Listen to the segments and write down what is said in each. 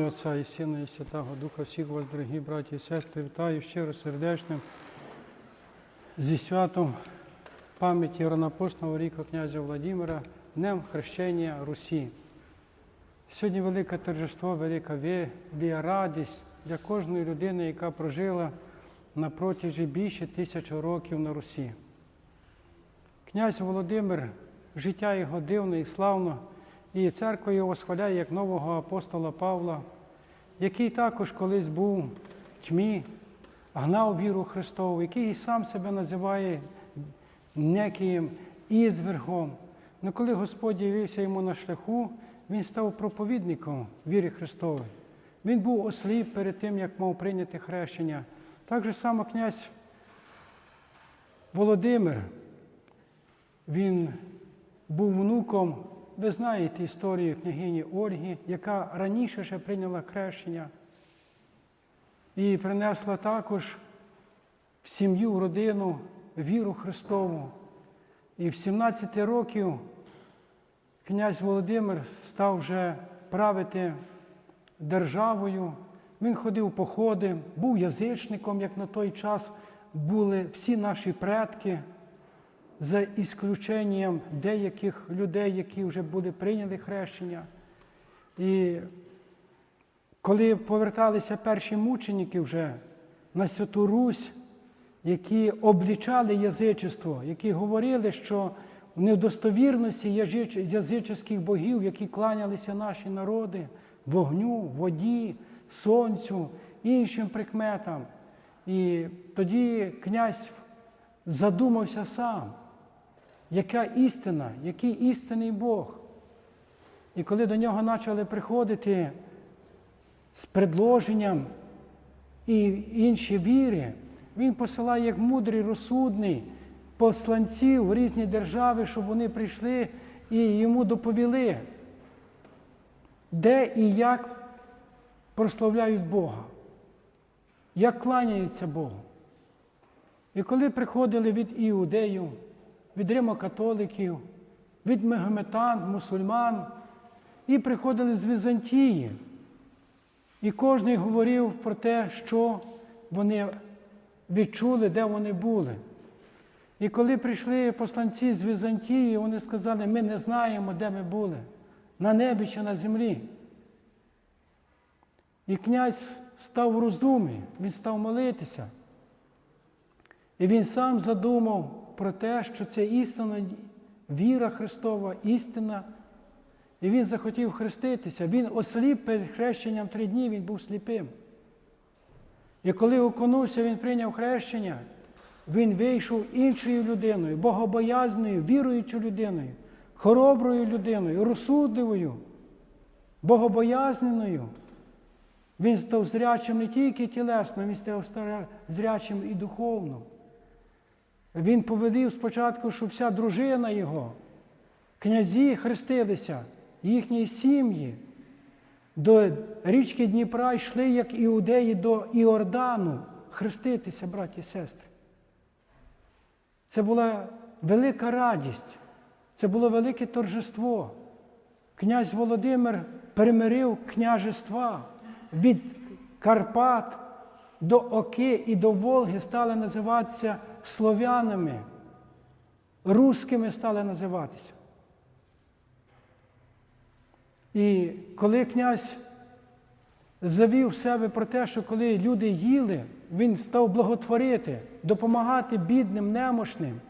Отця і Сина, і Святого Духа, всіх вас, дорогі браті і сестри, вітаю щиро сердечним зі святом пам'яті ранопосного ріка князя Владимира, Днем хрещення Русі. Сьогодні велике торжество, велика велика радість для кожної людини, яка прожила на протязі більше тисячі років на Русі. Князь Володимир, життя його дивне і славно, і церква його схваляє як нового апостола Павла, який також колись був в тьмі, гнав віру Христову, який і сам себе називає неким ізвергом. Но коли Господь явився йому на шляху, він став проповідником віри Христової. Він був осліп перед тим, як мав прийняти хрещення. Так же само князь Володимир, він був внуком, ви знаєте історію княгині Ольги, яка раніше ще прийняла хрещення і принесла також в сім'ю, в родину віру Христову. І в 17 років князь Володимир став вже правити державою. Він ходив походи, був язичником, як на той час були всі наші предки, за ісключенням деяких людей, які вже були прийняли хрещення. І коли поверталися перші мученики вже на Святу Русь, які облічали язичество, які говорили, що в недостовірності язич- язичних богів, які кланялися наші народи, вогню, воді, сонцю, іншим прикметам. І тоді князь задумався сам, яка істина, який істинний Бог. І коли до нього почали приходити з предложенням і інші віри, він посилає як мудрий, розсудний посланців в різні держави, щоб вони прийшли і йому доповіли, де і як прославляють Бога, як кланяються Богу. І коли приходили від іудеїв, від римокатоликів, від мегометан, мусульман, і приходили з Візантії, і кожен говорив про те, що вони відчули, де вони були. І коли прийшли посланці з Візантії, вони сказали, ми не знаємо, де ми були, на небі чи на землі. І князь став в роздумі, він став молитися. І він сам задумав про те, що це істина віра Христова, істина. І він захотів хреститися. Він осліп перед хрещенням три дні, він був сліпим. І коли окунувся, він прийняв хрещення, він вийшов іншою людиною, богобоязною, віруючою людиною, хороброю людиною, розсудливою, богобоязненою. Він став зрячим не тільки тілесно, він став зрячим і духовно. Він повелів спочатку, що вся дружина його, князі хрестилися, їхні сім'ї. До річки Дніпра йшли, як іудеї до Іордану, хреститися, браті і сестри. Це була велика радість, це було велике торжество. Князь Володимир перемирив княжества від Карпат до Оки і до Волги стали називатися слов'янами, русскими стали називатися. І коли князь завів себе про те, що коли люди їли, він став благотворити, допомагати бідним, немощним.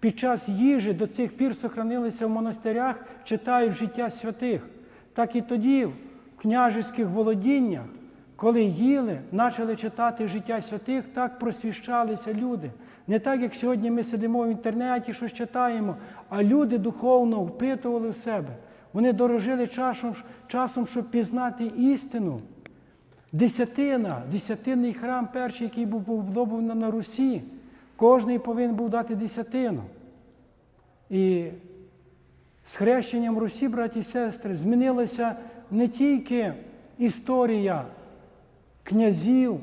Під час їжі до цих пір сохранилися в монастирях, читають життя святих. Так і тоді, в княжеських володіннях, коли їли, почали читати життя святих, так просвіщалися люди. Не так, як сьогодні ми сидимо в інтернеті, щось читаємо, а люди духовно впитували в себе. Вони дорожили часом, часом щоб пізнати істину. Десятина, десятинний храм перший, який був побудований на Русі, кожний повинен був дати десятину. І з хрещенням Русі, браті і сестри, змінилася не тільки історія князів,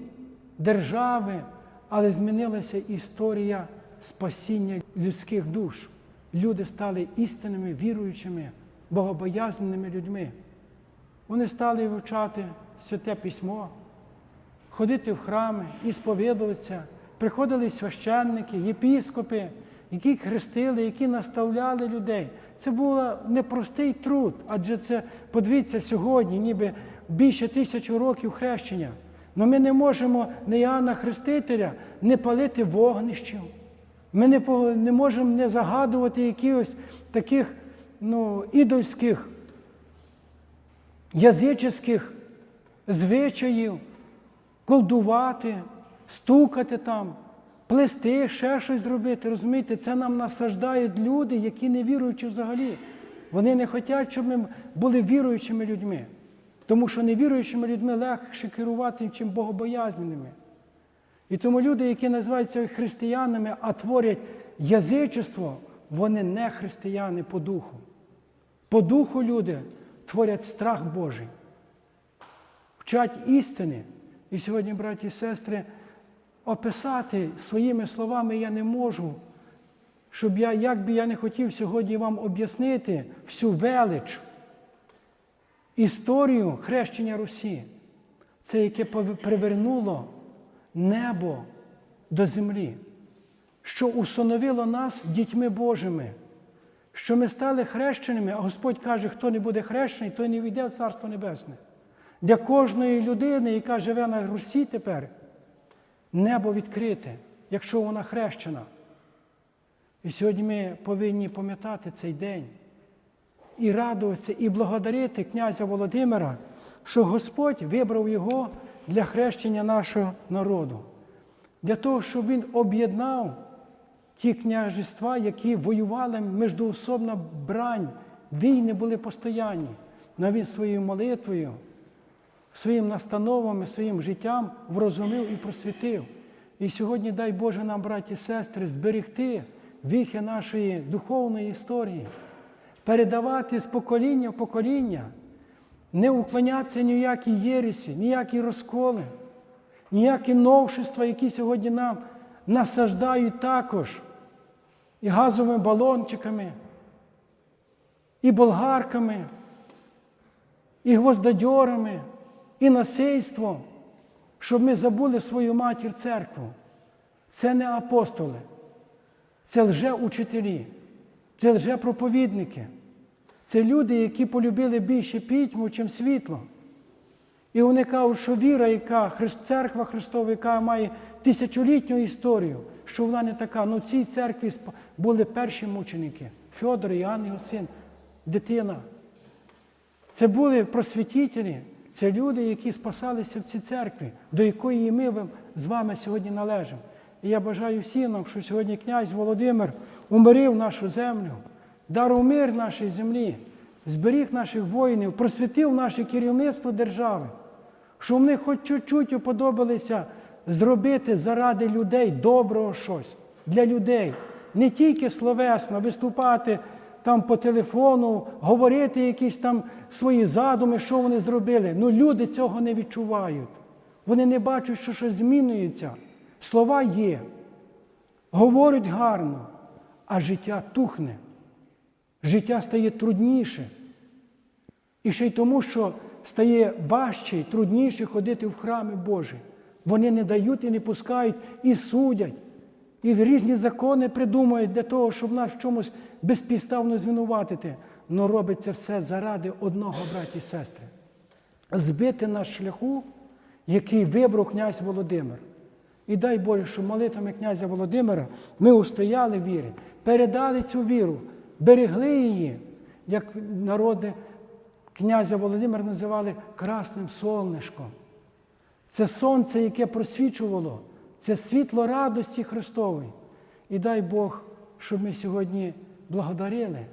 держави, але змінилася історія спасіння людських душ. Люди стали істинними, віруючими, богобоязненими людьми. Вони стали вивчати святе письмо, ходити в храми і сповідуватися. Приходили священники, єпіскопи, які хрестили, які наставляли людей. Це був непростий труд, адже це, подивіться, сьогодні, ніби більше тисячі років хрещення. Але ми не можемо не Іоанна Хрестителя не палити вогнищів. Ми не, не можемо не загадувати якихось таких ну, ідольських, язичних звичаїв, колдувати, стукати там, плести, ще щось зробити. Розумієте, це нам насаждають люди, які не віруючі взагалі. Вони не хочуть, щоб ми були віруючими людьми. Тому що невіруючими людьми легше керувати, чим богобоязненими. І тому люди, які називаються християнами, а творять язичество, вони не християни по духу. По духу люди творять страх Божий, вчать істини. І сьогодні, браті і сестри, описати своїми словами я не можу, щоб я, як би я не хотів сьогодні вам об'яснити всю велич, історію хрещення Русі, це яке привернуло небо до землі, що установило нас дітьми Божими, що ми стали хрещеними, а Господь каже, хто не буде хрещений, той не війде в Царство Небесне. Для кожної людини, яка живе на Русі тепер, небо відкрите, якщо вона хрещена. І сьогодні ми повинні пам'ятати цей день і радуватися, і благодарити князя Володимира, що Господь вибрав його для хрещення нашого народу, для того, щоб він об'єднав ті княжества, які воювали міждоособна брань, війни були постоянні. Но він своєю молитвою, своїм настановами, своїм життям врозумів і просвітив. І сьогодні, дай Боже нам, браті і сестри, зберегти віхи нашої духовної історії, передавати з покоління в покоління, не уклонятися ніякі єресі, ніякі розколи, ніякі новшества, які сьогодні нам насаждають також і газовими балончиками, і болгарками, і гвоздодьорами, і насильством, щоб ми забули свою матір церкву. Це не апостоли, це лже-учителі, це лже-проповідники. Це люди, які полюбили більше пітьму, чим світло. І вони кажуть, що віра, яка церква Христова, яка має тисячолітню історію, що вона не така. Ну, в цій церкві були перші мученики Фьодор, Іоанн, його син, дитина. Це були просвітителі, це люди, які спасалися в цій церкві, до якої і ми з вами сьогодні належимо. І я бажаю всім нам, що сьогодні князь Володимир умирив нашу землю, дарував мир нашій землі, зберіг наших воїнів, просвітив наше керівництво держави, що вони хоч чуть-чуть уподобалися зробити заради людей доброго щось для людей. Не тільки словесно виступати там по телефону, говорити якісь там свої задуми, що вони зробили. Ну люди цього не відчувають. Вони не бачать, що щось змінюється. Слова є, говорять гарно, а життя тухне. Життя стає трудніше. І ще й тому, що стає важче і трудніше ходити в храми Божі. Вони не дають і не пускають, і судять, і різні закони придумують для того, щоб нас в чомусь безпідставно звинуватити. Но робить це все заради одного, браті і сестри. Збити на шляху, який вибрав князь Володимир. І дай Боже, щоб молитвами князя Володимира ми устояли вірі, передали цю віру, берегли її, як народи князя Володимира називали красним сонечком. Це сонце, яке просвічувало, це світло радості Христової. І дай Бог, щоб ми сьогодні благодарили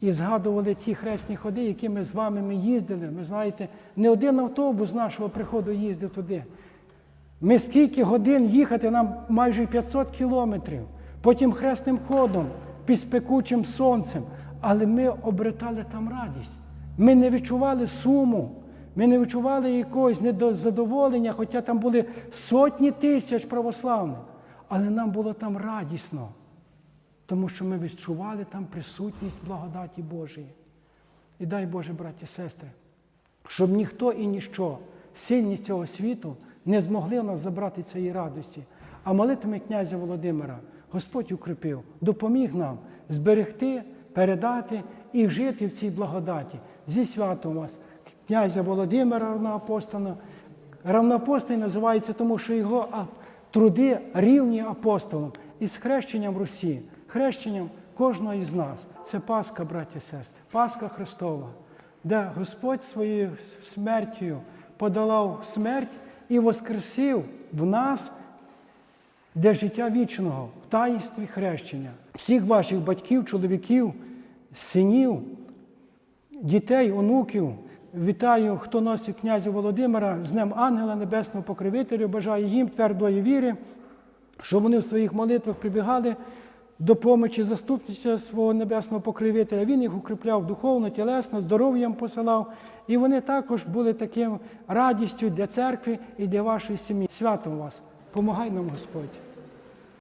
і згадували ті хресні ходи, які ми з вами ми їздили. Ви знаєте, не один автобус нашого приходу їздив туди. Ми скільки годин їхати, нам майже 500 кілометрів, потім хресним ходом, під спекучим сонцем. Але ми обретали там радість. Ми не відчували суму, ми не відчували якогось недозадоволення, хоча там були сотні тисяч православних. Але нам було там радісно, тому що ми відчували там присутність благодаті Божої. І дай Боже, браті і сестри, щоб ніхто і ніщо, сильні цього світу, не змогли нас забрати цієї радості. А молитвами князя Володимира Господь укріпив, допоміг нам зберегти, передати і жити в цій благодаті. Зі святом вас, князя Володимира равноапостола. Равноапостол називається тому, що його труди рівні апостолам із хрещенням Русі, хрещенням кожного із нас. Це Пасха, браті і сестри, Пасха Христова, де Господь своєю смертю подолав смерть і воскресив в нас для життя вічного в таїнстві хрещення. Всіх ваших батьків, чоловіків, синів, дітей, онуків. Вітаю, хто носить князя Володимира з Днем Ангела Небесного Покровителя. Бажаю їм твердої віри, щоб вони в своїх молитвах прибігали до помочі заступництва свого небесного покровителя. Він їх укріпляв духовно, тілесно, здоров'ям посилав. І вони також були таким радістю для церкви і для вашої сім'ї. Святом вас! Помагай нам Господь!